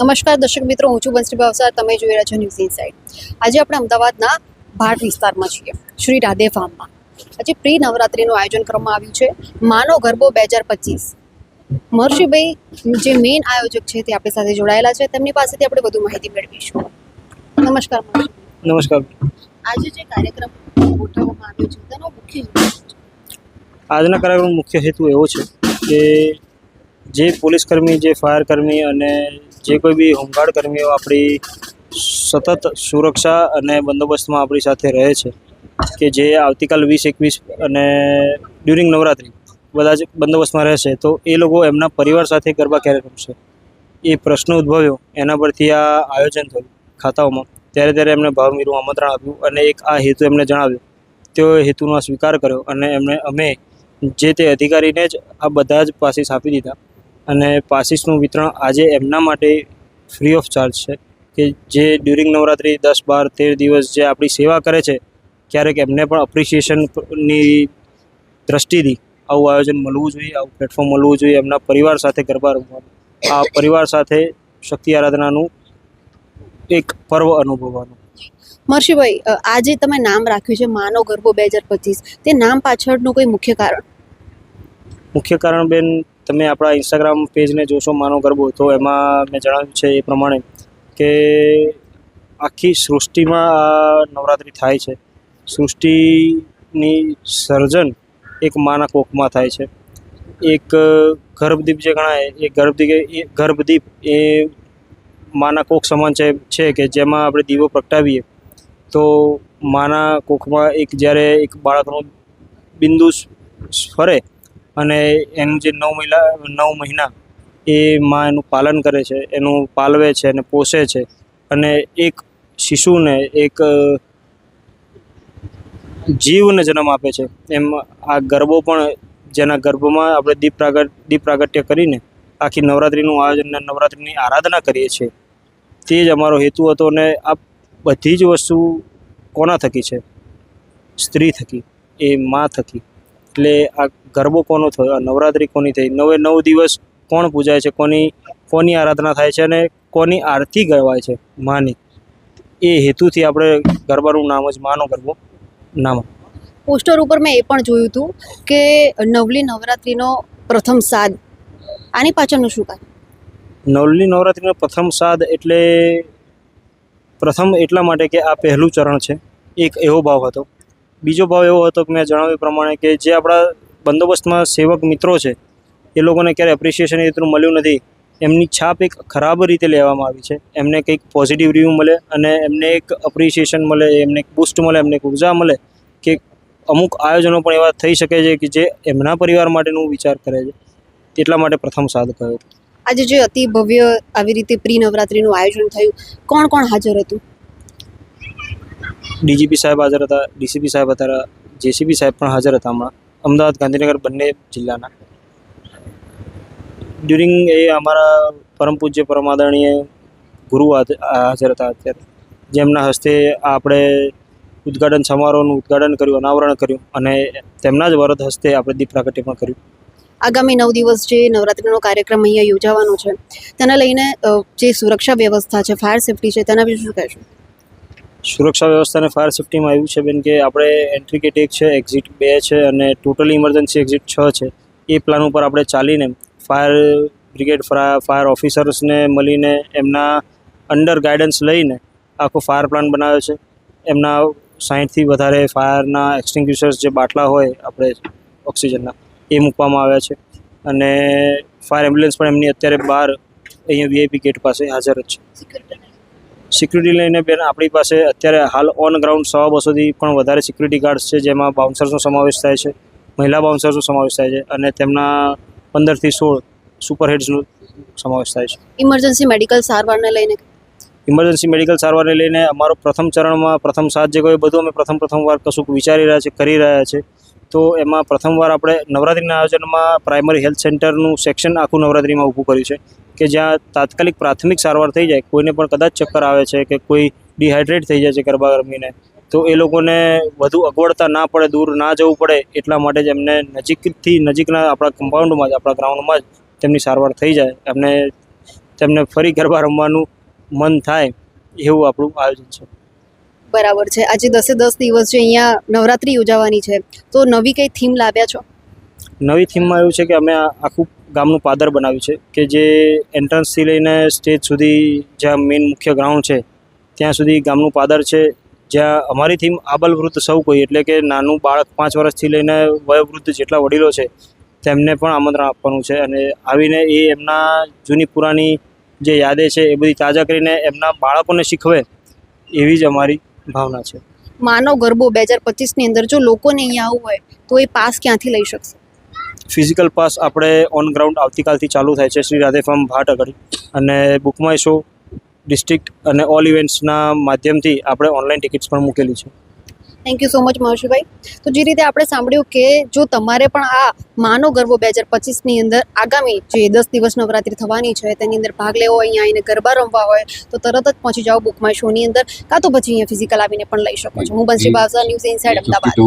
નમસ્કાર દર્શક મિત્રો હું છું બંસરી ભાવસાર. તમે જોઈ રહ્યા છો ન્યૂઝ ઇનસાઇડ આજે આપણે અમદાવાદના ભાટ વિસ્તારમાં છીએ શ્રી રાધે ફાર્મમાં આજે પ્રી નવરાત્રિનું આયોજન કરવામાં આવ્યું છે માનો ગરબો બે હજાર પચીસ. મહર્ષિભાઈ જે મેઇન આયોજક છે તે આપણી સાથે જોડાયેલા છે. તેમની પાસેથી આપણે વધુ માહિતી મેળવીશું. નમસ્કાર નમસ્કાર. આજે જે કાર્યક્રમ ગોઠવવામાં આવ્યો છે તેનો મુખ્ય હેતુ? આજના કાર્યક્રમનો મુખ્ય હેતુ એવો છે કે જે પોલીસ કર્મી જે ફાયર કર્મી અને જે કોઈ બી હોમગાર્ડ કર્મીઓ આપણી સતત સુરક્ષા અને બંદોબસ્તમાં આપણી સાથે રહે છે, કે જે આવતીકાલ વીસ એકવીસ અને ડ્યુરિંગ નવરાત્રિ બધા જ બંદોબસ્તમાં રહેશે, તો એ લોકો એમના પરિવાર સાથે ગરબા ક્યારે રમશે? એ પ્રશ્ન ઉદ્ભવ્યો. એના પરથી આ આયોજન થયું ખાતાઓમાં. ત્યારે ત્યારે એમને ભાવમીરું આમંત્રણ આપ્યું અને એક આ હેતુ એમને જણાવ્યો. તેઓ હેતુનો સ્વીકાર કર્યો અને એમણે અમે જે તે અધિકારીને જ આ બધા જ પાસીસ આપી દીધા. અને પાસીસનું વિતરણ આજે એમના માટે ફ્રી ઓફ ચાર્જ છે કે જે ડ્યુરિંગ નવરાત્રિ દસ બાર તેર દિવસ જે આપણી સેવા કરે છે ક્યારેક એમને પણ અપ્રિશિએશનની દ્રષ્ટિથી આવું આયોજન મળવું જોઈએ આવું પ્લેટફોર્મ મળવું જોઈએ એમના પરિવાર સાથે ગરબા રમવાનું. આ પરિવાર સાથે શક્તિ આરાધનાનું એક પર્વ અનુભવવાનું. મર્ષિભાઈ આજે તમે નામ રાખ્યું છે માનો ગરબો બે હજાર પચીસ. તે નામ પાછળનું કોઈ મુખ્ય કારણ? મુખ્ય કારણ બેન તમે આપણા ઇન્સ્ટાગ્રામ પેજને જોશો, માનો ગરબો તો એમાં મેં જણાવ્યું છે એ પ્રમાણે કે આખી સૃષ્ટિમાં આ નવરાત્રિ થાય છે. સૃષ્ટિની સર્જન એક માના કોખમાં થાય છે. એક ગર્ભદીપ જે ગણાય, એ ગર્ભદીપ એ ગર્ભદીપ એ માના કોખ સમાન છે કે જેમાં આપણે દીવો પ્રગટાવીએ, તો માના કોખમાં એક જ્યારે એક બાળકનું બિંદુ ફરે અને એનું જે નવ મહિલા, નવ મહિના, એ માં એનું પાલન કરે છે, એનું પાલવે છે અને પોષે છે. અને એક શિશુને એક જીવને જન્મ આપે છે. એમ આ ગરબો પણ જેના ગર્ભમાં આપણે દીપ પ્રાગટ, દીપ પ્રાગટ્ય કરીને આખી નવરાત્રિનું આયોજન નવરાત્રિની આરાધના કરીએ છીએ. તે જ અમારો હેતુ હતો અને આ બધી જ વસ્તુ કોના થકી છે? સ્ત્રી થકી, એ માં થકી. એટલે આ ગરબો કોનો થયો? નવરાત્રિ કોની થઈ? નવે નવ દિવસ કોણ પૂજાય છે? કોની કોની આરાધના થાય છે અને કોની આરતી ગવાય છે? માની. એ હેતુથી આપણે ગરબાનું નામ જ માનો ગરબો. નામ. પોસ્ટર ઉપર મેં એ પણ જોયું હતું કે નવલી નવરાત્રિનો પ્રથમ સાદ. આની પાછળનું શું કારણ નવલી નવરાત્રિનો પ્રથમ સાદ એટલે પ્રથમ એટલા માટે કે આ પહેલું ચરણ છે. એક એવો ભાવ હતો. બીજો ભાવ એવો હતો કે મેં જણાવ્યું પ્રમાણે કે જે આપણા બંદોબસ્તમાં સેવક મિત્રો છે, એ લોકોને ક્યારે એપ્રિસિએશન એ રીતનું મળ્યું નથી. એમની છાપ એક ખરાબ રીતે લેવામાં આવી છે. એમને કંઈક પોઝિટિવ રિવ્યૂ મળે અને એમને એક એપ્રિશિએશન મળે, એમને એક બૂસ્ટ મળે, એમને એક ઊર્જા મળે કે અમુક આયોજનો પણ એવા થઈ શકે છે કે જે એમના પરિવાર માટેનું વિચાર કરે છે. એટલા માટે પ્રથમ સાદ કહ્યો. આજે જે અતિ ભવ્ય આવી રીતે પ્રી નવરાત્રિનું આયોજન થયું, કોણ કોણ હાજર હતું? ડીજીપી સાહેબ હાજર હતા, ડીસીપી સાહેબ હતા જેસીપી સાહેબ પણ હાજર હતા હમણાં. અમદાવાદ ગાંધીનગર બંને જિલ્લાના. ડ્યુરિંગ એ અમારા પરમ પૂજ્ય, પરમાદરણીય ગુરુ હાજર હતા અત્યારે. જેમના હસ્તે આપણે ઉદ્ઘાટન સમારોહનું ઉદ્ઘાટન કર્યું, અનાવરણ કર્યું અને તેમના જ વરદ હસ્તે આપણે દીપ પ્રાગટ્ય પણ કર્યું. આગામી નવ દિવસ જે નવરાત્રિનો કાર્યક્રમ અહીંયા યોજાવાનો છે, તેને લઈને જે સુરક્ષા વ્યવસ્થા છે ફાયર સેફટી છે, તેના વિશે શું કહેશો? સુરક્ષા વ્યવસ્થાને ફાયર સેફ્ટીમાં આવ્યું છે બેન કે આપણે એન્ટ્રી ગેટ એક છે એક્ઝિટ બે છે અને ટોટલી ઇમરજન્સી એક્ઝિટ છ છે. એ પ્લાન ઉપર આપણે ચાલીને ફાયર બ્રિગેડ ફાયર ઓફિસર્સને મળીને એમના અંડર ગાઈડન્સ લઈને આખો ફાયર પ્લાન બનાવ્યો છે. એમના સાહીઠથી વધારે ફાયરના એક્સટિંગ્યુશર્સ જે બાટલા હોય આપણે ઓક્સિજનના, એ મૂકવામાં આવ્યા છે. અને ફાયર એમ્બ્યુલન્સ પણ એમની અત્યારે બહાર અહીંયા વીઆઈપી ગેટ પાસે હાજર જ છે. સિક્યુરિટી લઈને બેન આપણી પાસે અત્યારે હાલ ઓન ગ્રાઉન્ડ સવા બસોથી પણ વધારે સિક્યુરિટી ગાર્ડ્સ છે જેમાં બાઉન્સર્સનો સમાવેશ થાય છે મહિલા બાઉન્સર્સનો સમાવેશ થાય છે અને તેમના પંદરથી સોળ સુપરહેડ્સનો સમાવેશ થાય છે. ઇમરજન્સી મેડિકલ સારવારને લઈને? ઇમરજન્સી મેડિકલ સારવારને લઈને અમારો પ્રથમ ચરણમાં પ્રથમ સાત જે કોઈ બધું અમે પ્રથમ પ્રથમ વાર કશુંક વિચારી રહ્યા છે કરી રહ્યા છે તો એમાં પ્રથમવાર આપણે નવરાત્રિના આયોજનમાં પ્રાઇમરી હેલ્થ સેન્ટરનું સેક્શન આખું નવરાત્રિમાં ઊભું કર્યું છે. કે જ્યાં તાત્કાલિક પ્રાથમિક સારવાર થઈ જાય કોઈને પણ કદાચ ચક્કર આવે છે કે કોઈ ડિહાઇડ્રેટ થઈ જાય છે ગરબા ગરમીને તો એ લોકોને વધુ અગવડતા ના પડે દૂર ના જવું પડે એટલા માટે જ એમને નજીકથી નજીકના આપણા કમ્પાઉન્ડમાં જ આપણા ગ્રાઉન્ડમાં જ તેમની સારવાર થઈ જાય. એમને તેમને ફરી ગરબા રમવાનું મન થાય એવું આપણું આયોજન છે. બરાબર છે. આજે દસે દસ દિવસ જે અહીંયા નવરાત્રિ યોજાવાની છે તો નવી કઈ થીમ લાવ્યા છો? નવી થીમમાં એવું છે કે અમે આખું ગામનું પાદર બનાવ્યું છે કે જે એન્ટ્રન્સથી લઈને સ્ટેજ સુધી જ્યાં મેઇન મુખ્ય ગ્રાઉન્ડ છે, ત્યાં સુધી ગામનું પાદર છે. જ્યાં અમારી થીમ આબલ વૃદ્ધ સૌ કોઈ, એટલે કે નાનું બાળક પાંચ વર્ષથી લઈને વયોવૃદ્ધ જેટલા વડીલો છે, તેમને પણ આમંત્રણ આપવાનું છે. અને આવીને એ એમના જૂની પુરાની જે યાદે છે, એ બધી તાજા કરીને એમના બાળકોને શીખવે, એવી જ અમારી ભાવના છે. માનવ ગરબો બે હજાર પચીસની અંદર જો લોકોને અહીંયા આવવું હોય, તો એ પાસ ક્યાંથી લઈ શકશે? ફિઝિકલ પાસ આપણે ઓન ગ્રાઉન્ડ આવતીકાલથી ચાલુ થાય છે. શ્રી રાધે ફાર્મ ભાટ આગળ અને બુકમાય શો ડિસ્ટ્રિક્ટ અને ઓલ ઇવેન્ટ્સના માધ્યમથી આપણે ઓનલાઈન ટિકિટ્સ પણ મૂકેલી છે. Thank you so much મહર્ષિભાઈ. તો જે રીતે આપણે સાંભળ્યું કે જો તમારે પણ આ માનો ગરબો બે હજાર પચીસની અંદર આગામી જે દસ દિવસ નવરાત્રી થવાની છે તેની અંદર ભાગ લેવો હોય અહીંયા આવીને ગરબા રમવા હોય તો તરત જ પહોંચી જાઓ બુકમાય શોની અંદર. કાં તો પછી અહીંયા ફિઝિકલ આવીને પણ લઈ શકો છો. હું બંસી બાવસા ન્યૂઝ ઇનસાઇડ અમદાવાદ.